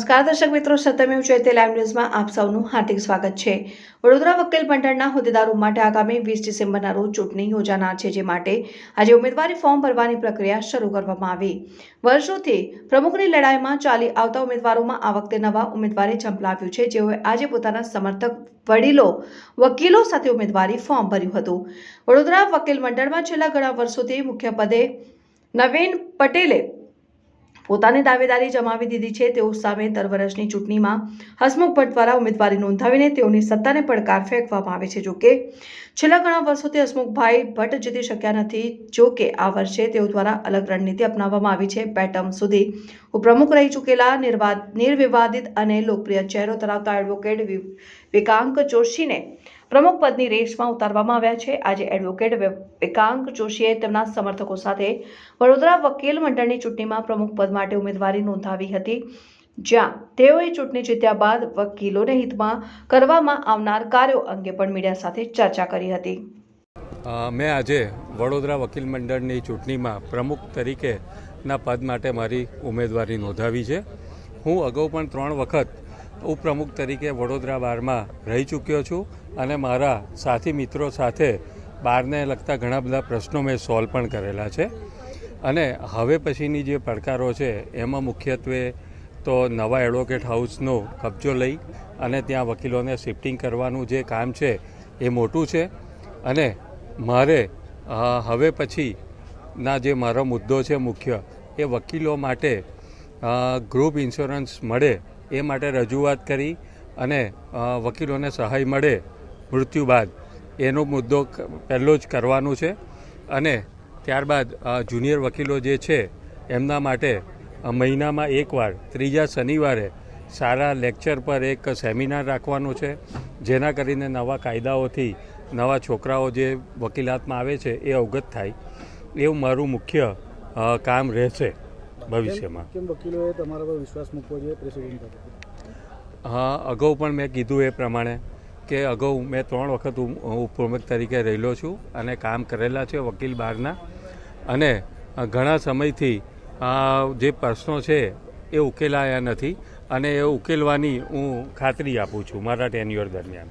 નમસ્કાર, દર્શક મિત્રો. સત્યમેવ જયતે લાઈવ ન્યૂઝમાં આપ સૌનું હાર્દિક સ્વાગત છે. વડોદરા વકીલ મંડળના હોદ્દેદારો માટે આગામી વીસ ડિસેમ્બરના રોજ ચૂંટણી યોજાનાર છે, જે માટે આજે ઉમેદવારી ફોર્મ ભરવાની પ્રક્રિયા શરૂ કરવામાં આવી. વર્ષોથી પ્રમુખની લડાઈમાં ચાલી આવતા ઉમેદવારોમાં આ વખતે નવા ઉમેદવારે ઝંપલાવ્યું છે. જેઓએ આજે પોતાના સમર્થક વડીલો, વકીલો સાથે ઉમેદવારી ફોર્મ ભર્યું હતું. વડોદરા વકીલ મંડળમાં છેલ્લા ઘણા વર્ષોથી મુખ્ય પદે નવીન પટેલે પોતાની દાવેદારી જમાવી દીધી છે. તેઓ સામે દર વર્ષની ચૂંટણીમાં હસમુખ ભટ્ટ દ્વારા ઉમેદવારી નોંધાવીને તેઓની સત્તાને પડકાર ફેંકવામાં આવે છે. જોકે છેલ્લા ઘણા વર્ષોથી હસમુખભાઈ ભટ્ટ જીતી શક્યા નથી. જોકે આ વર્ષે તેઓ દ્વારા અલગ રણનીતિ અપનાવવામાં આવી છે. બે ટર્મ સુધી ઉપપ્રમુખ રહી ચૂકેલા, નિર્વાદ, નિર્વિવાદિત અને લોકપ્રિય ચહેરો ધરાવતા એડવોકેટ વિકાંક જોશીને પ્રમુખ પદની રેસમાં ઉતારવામાં આવ્યા છે. આજે એડવોકેટ વિકાંક જોશીએ તેમના સમર્થકો સાથે વડોદરા વકીલ મંડળની ચૂંટણીમાં પ્રમુખ પદ માટે ઉમેદવારી નોંધાવી હતી. જ્યાં તેઓએ ચૂંટણી જીત્યા બાદ વકીલોને હિતમાં કરવામાં આવનાર કાર્યો અંગે પણ મીડિયા સાથે ચર્ચા કરી હતી. મેં આજે વડોદરા વકીલ મંડળની ચૂંટણીમાં પ્રમુખ તરીકેના પદ માટે મારી ઉમેદવારી નોંધાવી છે. હું અગાઉ પણ ત્રણ વખત ઉપપ્રમુખ તરીકે વડોદરા બારમાં રહી ચૂક્યો છું અને મારા સાથી મિત્રો સાથે બારને લગતા ઘણા બધા પ્રશ્નો મેં સોલ્વ પણ કરેલા છે. અને હવે પછીની જે પડકારો છે, એમાં મુખ્યત્વે તો નવા એડવોકેટ હાઉસનો કબજો લઈ અને ત્યાં વકીલોને શિફ્ટિંગ કરવાનું જે કામ છે, એ મોટું છે. અને મારે હવે પછીના જે મારો મુદ્દો છે મુખ્ય, એ વકીલો માટે ગ્રુપ ઇન્સ્યોરન્સ મળે એ માટે રજૂઆત કરી અને વકીલોને સહાય મળે મૃત્યુ બાદ. એનો મુદ્દો પહેલો જ કરવાનો છે. અને ત્યારબાદ જુનિયર વકીલો જે છે, એમના માટે મહિનામાં એકવાર, ત્રીજા શનિવારે સારા લેક્ચર પર એક સેમિનાર રાખવાનો છે. જેના કરીને નવા કાયદાઓથી નવા છોકરાઓ જે વકીલાતમાં આવે છે, એ અવગત થાય. એવું મારું મુખ્ય કામ રહેશે. ભવિષ્યમાં. કેમ વકીલોએ તમારા પર વિશ્વાસ મૂકવો જોઈએ પ્રેસિડેન્ટ હા અગાઉ પણ મેં કીધું એ પ્રમાણે કે અગાઉ મેં ત્રણ વખત ઉપ- ઉપપ્રમુખ તરીકે રહેલો છું અને કામ કરેલા છે વકીલ બહારના. અને ઘણા સમયથી આ જે પ્રશ્નો છે એ ઉકેલાયા નથી અને એ ઉકેલવાની હું ખાતરી આપું છું મારા ટેન્યુઅર દરમિયાન.